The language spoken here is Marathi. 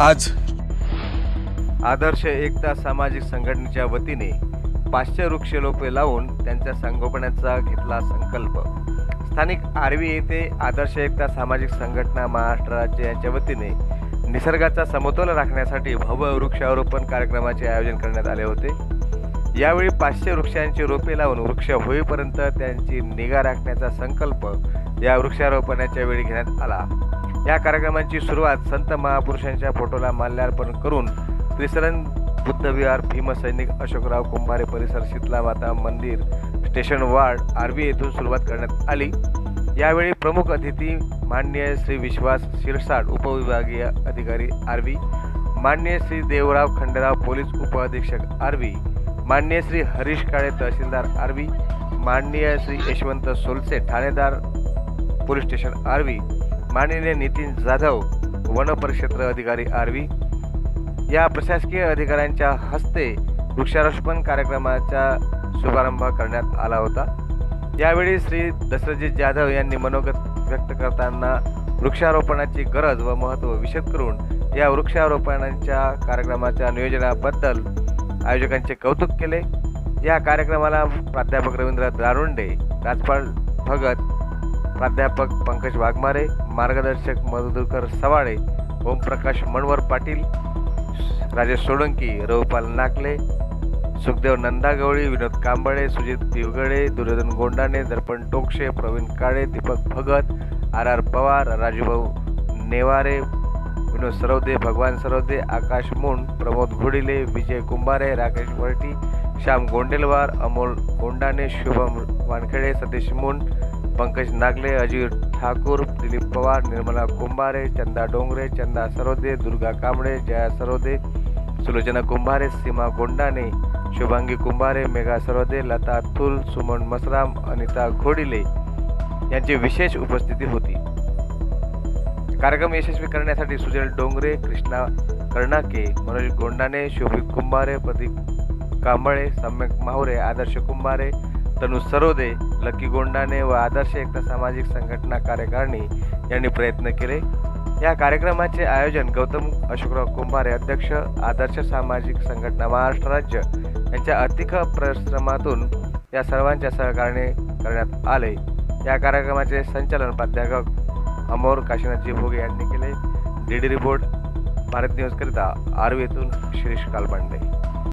आज आदर्श एकता सामाजिक संघटनेच्या वतीने पाचशे वृक्षरोपे लावून त्यांच्या संगोपनाचा घेतला संकल्प. स्थानिक आर्वी येथे आदर्श एकता सामाजिक संघटना महाराष्ट्र राज्य यांच्या वतीने निसर्गाचा समतोल राखण्यासाठी भव्य वृक्षारोपण कार्यक्रमाचे आयोजन करण्यात आले होते. यावेळी पाचशे वृक्षांची रोपे लावून वृक्ष होईपर्यंत त्यांची निगा राखण्याचा संकल्प या वृक्षारोपणाच्या वेळी घेण्यात आला. या कार्यक्रमाची सुरुवात संत महापुरुषांच्या फोटोला माल्यार्पण करून त्रिसरण बुद्धविहार भीमसैनिक अशोकराव कुंभारे परिसर शीतला माता मंदिर स्टेशन वार्ड आर्वी येथून सुरुवात करण्यात आली. यावेळी प्रमुख अतिथी माननीय श्री विश्वास शिरसाट उपविभागीय अधिकारी आर्वी माननीय श्री देवराव खंडेराव पोलीस उपअधीक्षक आर्वी माननीय श्री हरीश काळे तहसीलदार आर्वी माननीय श्री यशवंत सोलसे ठाणेदार पोलीस स्टेशन आर्वी माननीय नितीन जाधव वनपरिक्षेत्र अधिकारी आरवी या प्रशासकीय अधिकाऱ्यांच्या हस्ते वृक्षारोपण कार्यक्रमाचा शुभारंभ करण्यात आला होता. यावेळी श्री दशरथजी जाधव यांनी मनोगत व्यक्त करताना वृक्षारोपणाची गरज व महत्त्व विशद करून या वृक्षारोपणाच्या कार्यक्रमाच्या नियोजनाबद्दल आयोजकांचे कौतुक केले. या कार्यक्रमाला प्राध्यापक रवींद्र दारुंडे राजपाल भगत प्राध्यापक पंकज वाघमारे मार्गदर्शक मधुकर सवाळे ओमप्रकाश मणवर पाटील राजेश सोळंकी रघुपाल नाकले सुखदेव नंदागवळी विनोद कांबळे सुजित दिवगडे दुर्योधन गोंडाणे दर्पण टोकशे प्रवीण काळे दीपक भगत आर आर पवार राजूभाऊ नेवारे विनोद सरवदे भगवान सरवदे आकाश मुंड प्रमोद घोडिले विजय कुंभारे राकेश वरटी श्याम गोंडेलवार अमोल गोंडाणे शुभम वानखेडे सतीश मुंड पंकज नागले अजित ठाकूर दिलीप पवार निर्मला कुंभारे चंदा डोंगरे चंदा सरोदे दुर्गा कांबळे जया सरोदे सुलोचना कुंभारे सीमा गोंडाने शुभांगी कुंभारे मेघा सरोदे लता थुल सुमन मसराम अनिता घोडिले यांची विशेष उपस्थिती होती. कार्यक्रम यशस्वी करण्यासाठी सुजल डोंगरे कृष्णा कर्णाके मनोज गोंडाने शोभित कुंभारे प्रदीप कांबळे सम्यक माहुरे आदर्श कुंभारे तनु सरोदे लकी गोंडाने व आदर्श एकता सामाजिक संघटना कार्यकारिणी यांनी प्रयत्न केले. या कार्यक्रमाचे आयोजन गौतम अशोकराव कुंभारे अध्यक्ष आदर्श सामाजिक संघटना महाराष्ट्र राज्य यांच्या आर्थिक परिश्रमातून या सर्वांच्या सहकार्याने करण्यात आले. या कार्यक्रमाचे संचालन प्राध्यापक अमोर काशीनाथजी भोगे यांनी केले. डी डी रिपोर्ट भारत न्यूजकरिता आर्वी येथून शिरीष कालपांडे